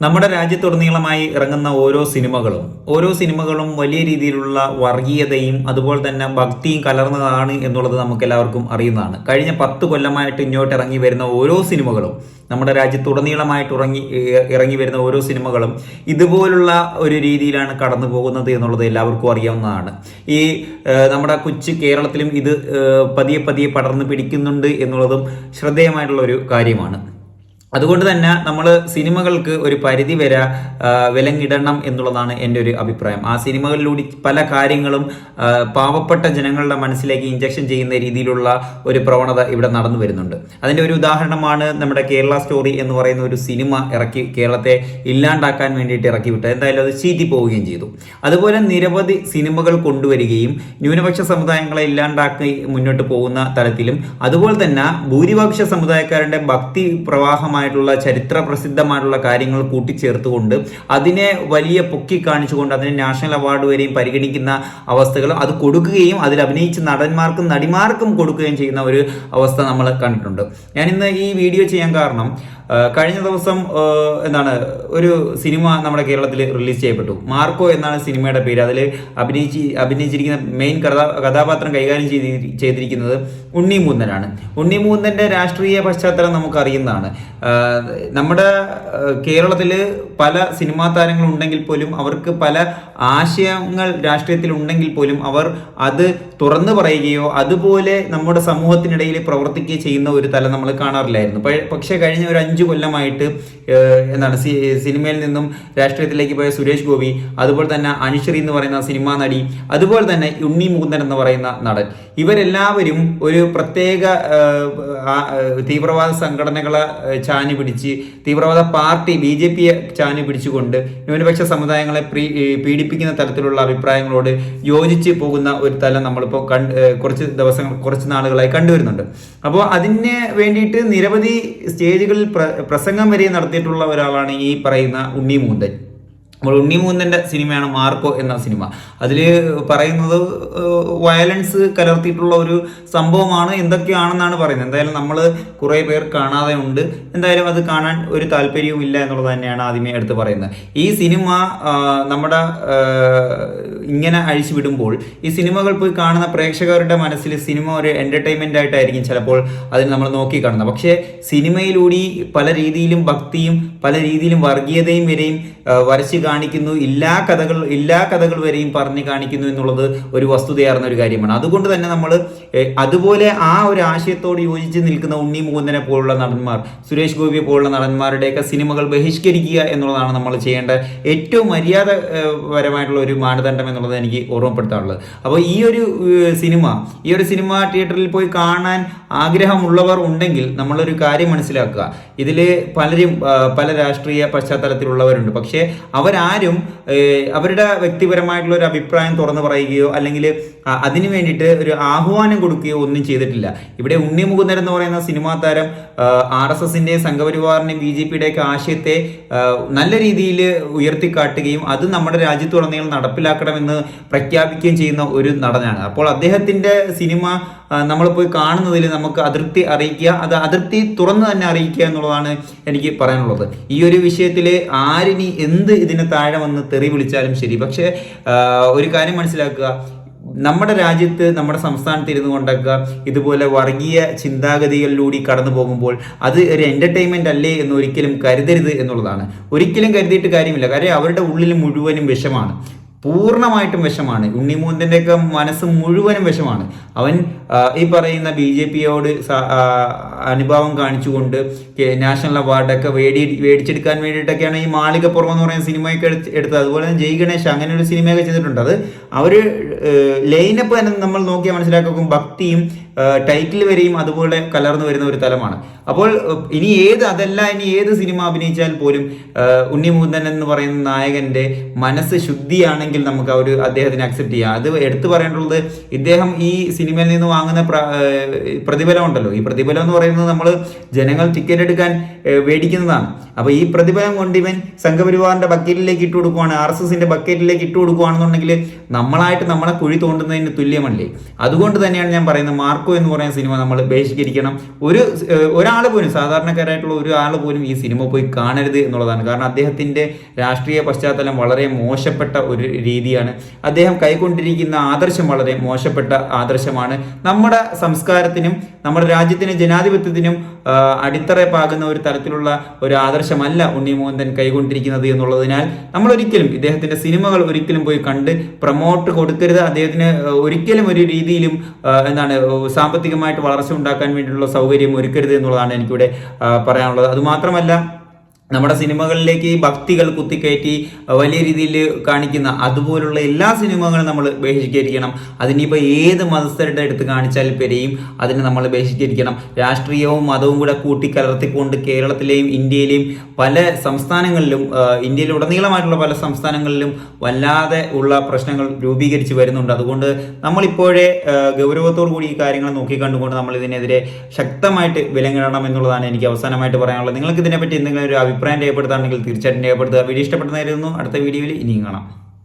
നമ്മുടെ രാജ്യത്തുടനീളമായി ഇറങ്ങുന്ന ഓരോ സിനിമകളും ഓരോ സിനിമകളും വലിയ രീതിയിലുള്ള വർഗീയതയും അതുപോലെ തന്നെ ഭക്തിയും കലർന്നതാണ് എന്നുള്ളത് നമുക്ക് എല്ലാവർക്കും അറിയുന്നതാണ്. കഴിഞ്ഞ പത്ത് കൊല്ലമായിട്ട് ഇങ്ങോട്ട് ഇറങ്ങി വരുന്ന ഓരോ സിനിമകളും നമ്മുടെ രാജ്യത്തുടനീളമായിട്ട് ഇറങ്ങി ഇറങ്ങി വരുന്ന ഓരോ സിനിമകളും ഇതുപോലുള്ള ഒരു രീതിയിലാണ് കടന്നു പോകുന്നത് എന്നുള്ളത് എല്ലാവർക്കും അറിയാവുന്നതാണ്. ഈ നമ്മുടെ കൊച്ചു കേരളത്തിലും ഇത് പതിയെ പതിയെ പടർന്നു പിടിക്കുന്നുണ്ട് എന്നുള്ളതും ശ്രദ്ധേയമായിട്ടുള്ള ഒരു കാര്യമാണ്. അതുകൊണ്ട് തന്നെ നമ്മൾ സിനിമകൾക്ക് ഒരു പരിധി വരെ വിലങ്ങിടണം എന്നുള്ളതാണ് എന്റെ ഒരു അഭിപ്രായം. ആ സിനിമകളിലൂടെ പല കാര്യങ്ങളും പാവപ്പെട്ട ജനങ്ങളുടെ മനസ്സിലേക്ക് ഇഞ്ചക്ഷൻ ചെയ്യുന്ന രീതിയിലുള്ള ഒരു പ്രവണത ഇവിടെ നടന്നു വരുന്നുണ്ട്. അതിന്റെ ഒരു ഉദാഹരണമാണ് നമ്മുടെ കേരള സ്റ്റോറി എന്ന് പറയുന്ന ഒരു സിനിമ ഇറക്കി കേരളത്തെ ഇല്ലാണ്ടാക്കാൻ വേണ്ടിയിട്ട് ഇറക്കി വിട്ടത്. എന്തായാലും അത് ചീറ്റി പോവുകയും ചെയ്തു. അതുപോലെ നിരവധി സിനിമകൾ കൊണ്ടുവരികയും ന്യൂനപക്ഷ സമുദായങ്ങളെ ഇല്ലാണ്ടാക്കി മുന്നോട്ട് പോകുന്ന തലത്തിലും അതുപോലെ തന്നെ ഭൂരിപക്ഷ സമുദായക്കാരുടെ ഭക്തി പ്രവാഹമായിട്ടുള്ള ചരിത്ര പ്രസിദ്ധമായിട്ടുള്ള കാര്യങ്ങൾ കൂട്ടിച്ചേർത്തുകൊണ്ട് അതിനെ വലിയ പൊക്കി കാണിച്ചുകൊണ്ട് അതിനെ നാഷണൽ അവാർഡ് വരെയും പരിഗണിക്കുന്ന അവസ്ഥകൾ അത് കൊടുക്കുകയും അതിൽ അഭിനയിച്ച നടന്മാർക്കും നടിമാർക്കും കൊടുക്കുകയും ചെയ്യുന്ന ഒരു അവസ്ഥ നമ്മൾ കണ്ടിട്ടുണ്ട്. ഞാൻ ഇന്ന് ഈ വീഡിയോ ചെയ്യാൻ കാരണം കഴിഞ്ഞ ദിവസം എന്താണ് ഒരു സിനിമ നമ്മുടെ കേരളത്തിൽ റിലീസ് ചെയ്യപ്പെട്ടു. മാർക്കോ എന്നാണ് സിനിമയുടെ പേര്. അതിൽ അഭിനയിച്ച് അഭിനയിച്ചിരിക്കുന്ന മെയിൻ കഥാ കഥാപാത്രം കൈകാര്യം ചെയ്തി ചെയ്തിരിക്കുന്നത് ഉണ്ണി മൂന്നനാണ്. ഉണ്ണി മൂന്നന്റെ രാഷ്ട്രീയ പശ്ചാത്തലം നമുക്കറിയുന്നതാണ്. നമ്മുടെ കേരളത്തിൽ പല സിനിമാ താരങ്ങൾ ഉണ്ടെങ്കിൽ പോലും അവർക്ക് പല ആശയങ്ങൾ രാഷ്ട്രീയത്തിൽ ഉണ്ടെങ്കിൽ പോലും അവർ അത് തുറന്നു പറയുകയോ അതുപോലെ നമ്മുടെ സമൂഹത്തിനിടയിൽ പ്രവർത്തിക്കുകയോ ചെയ്യുന്ന ഒരു തലം നമ്മൾ കാണാറില്ലായിരുന്നു. പക്ഷേ കഴിഞ്ഞ ഒരു അഞ്ചു കൊല്ലമായിട്ട് ഏഹ്, എന്താണ് സിനിമയിൽ നിന്നും രാഷ്ട്രീയത്തിലേക്ക് പോയ സുരേഷ് ഗോപി അതുപോലെ തന്നെ അനുശ്രീ എന്ന് പറയുന്ന സിനിമാ നടി അതുപോലെ തന്നെ ഉണ്ണി മുകുന്ദൻ എന്ന് പറയുന്ന നടൻ. ഇവരെല്ലാവരും ഒരു പ്രത്യേക തീവ്രവാദ സംഘടനകളെ ചാഞ്ഞു പിടിച്ച് തീവ്രവാദ പാർട്ടി ബി ജെ പിയെ ചാഞ്ഞു പിടിച്ചുകൊണ്ട് ന്യൂനപക്ഷ സമുദായങ്ങളെ പീഡിപ്പിക്കുന്ന തരത്തിലുള്ള അഭിപ്രായങ്ങളോട് യോജിച്ച് പോകുന്ന ഒരു തലം നമ്മളിപ്പോൾ കണ്ട് കുറച്ച് ദിവസങ്ങൾ കുറച്ച് നാളുകളായി കണ്ടുവരുന്നുണ്ട്. അപ്പോൾ അതിന് വേണ്ടിയിട്ട് നിരവധി സ്റ്റേജുകളിൽ പ്രസംഗം വരെ നടത്തിയിട്ടുള്ള ഒരാളാണ് ഈ പറയുന്ന ഉണ്ണി മൂന്തൻ. അപ്പോൾ ഉണ്ണിമൂന്നന്റെ സിനിമയാണ് മാർക്കോ എന്ന സിനിമ. അതിൽ പറയുന്നത് വയലൻസ് കലർത്തിയിട്ടുള്ള ഒരു സംഭവമാണ് എന്തൊക്കെയാണെന്നാണ് പറയുന്നത്. എന്തായാലും നമ്മൾ കുറേ പേർ കാണാതെ ഉണ്ട്. എന്തായാലും അത് കാണാൻ ഒരു താല്പര്യവും ഇല്ല എന്നുള്ളത് തന്നെയാണ് ആദ്യമേ എടുത്ത് പറയുന്നത്. ഈ സിനിമ നമ്മുടെ ഇങ്ങനെ അഴിച്ചു വിടുമ്പോൾ ഈ സിനിമകൾ പോയി കാണുന്ന പ്രേക്ഷകരുടെ മനസ്സിൽ സിനിമ ഒരു എന്റർടൈൻമെന്റ് ആയിട്ടായിരിക്കും ചിലപ്പോൾ അതിന് നമ്മൾ നോക്കി കാണുന്നത്. പക്ഷേ സിനിമയിലൂടെ പല രീതിയിലും ഭക്തിയും പല രീതിയിലും വർഗീയതയും വരെയും വരച്ച് കാണിക്കുന്നു. എല്ലാ കഥകൾ എല്ലാ കഥകൾ വരെയും പറഞ്ഞു കാണിക്കുന്നു എന്നുള്ളത് ഒരു വസ്തുതയാർന്ന ഒരു കാര്യമാണ്. അതുകൊണ്ട് തന്നെ നമ്മൾ അതുപോലെ ആ ഒരു ആശയത്തോട് യോജിച്ച് നിൽക്കുന്ന ഉണ്ണി മുകുന്ദനെ പോലുള്ള നടന്മാർ സുരേഷ് ഗോപിയെ പോലുള്ള നടന്മാരുടെയൊക്കെ സിനിമകൾ ബഹിഷ്കരിക്കുക എന്നുള്ളതാണ് നമ്മൾ ചെയ്യേണ്ട ഏറ്റവും മര്യാദപരമായിട്ടുള്ള ഒരു മാനദണ്ഡം എന്നുള്ളത് എനിക്ക് ഓർമ്മപ്പെടുത്താറുള്ളത് അപ്പോൾ ഈ ഒരു സിനിമ ഈ ഒരു സിനിമ തിയേറ്ററിൽ പോയി കാണാൻ ആഗ്രഹമുള്ളവർ ഉണ്ടെങ്കിൽ നമ്മളൊരു കാര്യം മനസ്സിലാക്കുക. ഇതിൽ പലരും പല രാഷ്ട്രീയ പശ്ചാത്തലത്തിലുള്ളവരുണ്ട്. പക്ഷേ അവരാരും അവരുടെ വ്യക്തിപരമായിട്ടുള്ള ഒരു അഭിപ്രായം തുറന്നു പറയുകയോ അല്ലെങ്കിൽ അതിനു വേണ്ടിയിട്ട് ഒരു ആഹ്വാനം കൊടുക്കുകയോ ഒന്നും ചെയ്തിട്ടില്ല. ഇവിടെ ഉണ്ണി മുകുന്ദൻ എന്ന് പറയുന്ന സിനിമാ താരം ആർ എസ് എസിന്റെ സംഘപരിവാറിന്റെ ബി ജെ പിയുടെ ഒക്കെ ആശയത്തെ നല്ല രീതിയിൽ ഉയർത്തിക്കാട്ടുകയും അത് നമ്മുടെ രാജ്യത്തുടനീളം നടപ്പിലാക്കണമെന്ന് പ്രഖ്യാപിക്കുകയും ചെയ്യുന്ന ഒരു നടനാണ്. അപ്പോൾ അദ്ദേഹത്തിന്റെ സിനിമ നമ്മൾ പോയി കാണുന്നതിൽ നമുക്ക് അതിർത്തി അറിയിക്കുക അത് അതിർത്തി തുറന്ന് തന്നെ അറിയിക്കുക എന്നുള്ളതാണ് എനിക്ക് പറയാനുള്ളത്. ഈ ഒരു വിഷയത്തിൽ ആരിനി എന്ത് ഇതിന് താഴെ വന്ന് തെറി വിളിച്ചാലും ശരി. പക്ഷേ ഒരു കാര്യം മനസ്സിലാക്കുക. നമ്മുടെ രാജ്യത്ത് നമ്മുടെ സംസ്ഥാനത്ത് ഇരുന്നു കൊണ്ടൊക്കെ ഇതുപോലെ വർഗീയ ചിന്താഗതികളിലൂടെ കടന്നു പോകുമ്പോൾ അത് ഒരു എന്റർടൈൻമെന്റ് അല്ലേ എന്ന് ഒരിക്കലും കരുതരുത് എന്നുള്ളതാണ്. ഒരിക്കലും കരുതിയിട്ട് കാര്യമില്ല. കാര്യം അവരുടെ ഉള്ളിൽ മുഴുവനും വിഷമാണ്. പൂർണമായിട്ടും വിഷമാണ്. ഉണ്ണിമൂന്തന്റെ ഒക്കെ മനസ്സ് മുഴുവനും വിഷമാണ്. അവൻ ഈ പറയുന്ന ബി ജെ പിയോട് അനുഭാവം കാണിച്ചുകൊണ്ട് നാഷണൽ അവാർഡൊക്കെ വേടി മേടിച്ചെടുക്കാൻ വേണ്ടിയിട്ടൊക്കെയാണ് ഈ മാളികപ്പുറം എന്ന് പറയുന്ന സിനിമയൊക്കെ എടുത്തത്. അതുപോലെ തന്നെ ജയ് ഗണേഷ് അങ്ങനെ ഒരു സിനിമയൊക്കെ ചെയ്തിട്ടുണ്ട്. അത് അവർ ലൈനപ്പ് തന്നെ നമ്മൾ നോക്കിയാൽ മനസ്സിലാക്കും ഭക്തിയും ടൈറ്റിൽ വരെയും അതുപോലെ കലർന്നു വരുന്ന ഒരു തലമാണ്. അപ്പോൾ ഇനി ഏത് അതല്ല ഇനി ഏത് സിനിമ അഭിനയിച്ചാൽ പോലും ഏഹ്, ഉണ്ണി മുകുന്ദൻ എന്ന് പറയുന്ന നായകന്റെ മനസ്സ് ശുദ്ധിയാണെങ്കിൽ നമുക്ക് ആ ഒരു അദ്ദേഹത്തിന് അക്സെപ്റ്റ് ചെയ്യാം. അത് എടുത്തു പറയേണ്ടുള്ളത് ഇദ്ദേഹം ഈ സിനിമയിൽ നിന്ന് വാങ്ങുന്ന പ്രതിഫലം ഉണ്ടല്ലോ ഈ പ്രതിഫലം എന്ന് പറയുന്നത് നമ്മൾ ജനങ്ങൾ ടിക്കറ്റ് എടുക്കാൻ മേടിക്കുന്നതാണ് അപ്പോൾ ഈ പ്രതിഫലം കൊണ്ട് ഇവൻ സംഘപരിവാറിന്റെ ബക്കറ്റിലേക്ക് ഇട്ട് കൊടുക്കുവാണ് ആർ എസ് എസിന്റെ ബക്കറ്റിലേക്ക് ഇട്ട് നമ്മളായിട്ട് നമ്മളെ കുഴി തോണ്ടുന്നതിന് തുല്യമല്ലേ? അതുകൊണ്ട് തന്നെയാണ് ഞാൻ പറയുന്നത് മാർക്കോ എന്ന് പറയുന്ന സിനിമ നമ്മൾ ബഹിഷ്കരിക്കണം. ഒരു ഒരാൾ പോലും സാധാരണക്കാരായിട്ടുള്ള ഒരാൾ പോലും ഈ സിനിമ പോയി കാണരുത് എന്നുള്ളതാണ്. കാരണം അദ്ദേഹത്തിന്റെ രാഷ്ട്രീയ പശ്ചാത്തലം വളരെ മോശപ്പെട്ട ഒരു രീതിയാണ്. അദ്ദേഹം കൈക്കൊണ്ടിരിക്കുന്ന ആദർശം വളരെ മോശപ്പെട്ട ആദർശമാണ്. നമ്മുടെ സംസ്കാരത്തിനും നമ്മുടെ രാജ്യത്തിനും ജനാധിപത്യത്തിനും അടിത്തറ പാകുന്ന ഒരു തരത്തിലുള്ള ഒരു ആദർശമല്ല ഉണ്ണി മോഹൻതൻ കൈകൊണ്ടിരിക്കുന്നത് എന്നുള്ളതിനാൽ നമ്മൾ ഒരിക്കലും ഇദ്ദേഹത്തിന്റെ സിനിമകൾ ഒരിക്കലും പോയി കണ്ട് പ്രൊമോട്ട് കൊടുക്കരുത്. അദ്ദേഹത്തിന് ഒരിക്കലും ഒരു രീതിയിലും എന്താണ് സാമ്പത്തികമായിട്ട് വളർച്ച ഉണ്ടാക്കാൻ വേണ്ടിയിട്ടുള്ള സൗകര്യം ഒരുക്കരുത് എന്നുള്ളതാണ് എനിക്കിവിടെ പറയാനുള്ളത്. അതുമാത്രമല്ല നമ്മുടെ സിനിമകളിലേക്ക് ഈ ഭക്തികൾ കുത്തിക്കയറ്റി വലിയ രീതിയിൽ കാണിക്കുന്ന അതുപോലുള്ള എല്ലാ സിനിമകളും നമ്മൾ ബഹിഷ്കരിക്കണം. അതിനിപ്പോൾ ഏത് മതസ്ഥരുടെ അടുത്ത് കാണിച്ചാൽ പെരെയും അതിനെ നമ്മൾ ബഹിഷ്കരിക്കണം. രാഷ്ട്രീയവും മതവും കൂടെ കൂട്ടിക്കലർത്തിക്കൊണ്ട് കേരളത്തിലെയും ഇന്ത്യയിലെയും പല സംസ്ഥാനങ്ങളിലും ഇന്ത്യയിൽ ഉടനീളമായിട്ടുള്ള പല സംസ്ഥാനങ്ങളിലും വല്ലാതെ ഉള്ള പ്രശ്നങ്ങൾ രൂപീകരിച്ച് വരുന്നുണ്ട്. അതുകൊണ്ട് നമ്മളിപ്പോഴേ ഗൗരവത്തോടു കൂടി ഈ കാര്യങ്ങൾ നോക്കിക്കണ്ടുകൊണ്ട് നമ്മൾ ഇതിനെതിരെ ശക്തമായിട്ട് വിലങ്ങിടണം എന്നുള്ളതാണ് എനിക്ക് അവസാനമായിട്ട് പറയാനുള്ളത്. നിങ്ങൾക്ക് ഇതിനെപ്പറ്റി എന്തെങ്കിലും ഒരു അഭിപ്രായം രേഖപ്പെടുത്താണെങ്കിൽ തീർച്ചയായിട്ടും രേഖപ്പെടുത്തുക. വീഡിയോ ഇഷ്ടപ്പെടുന്നതായിരുന്നു അടുത്ത വീഡിയോയിൽ ഇനിയും കാണാം.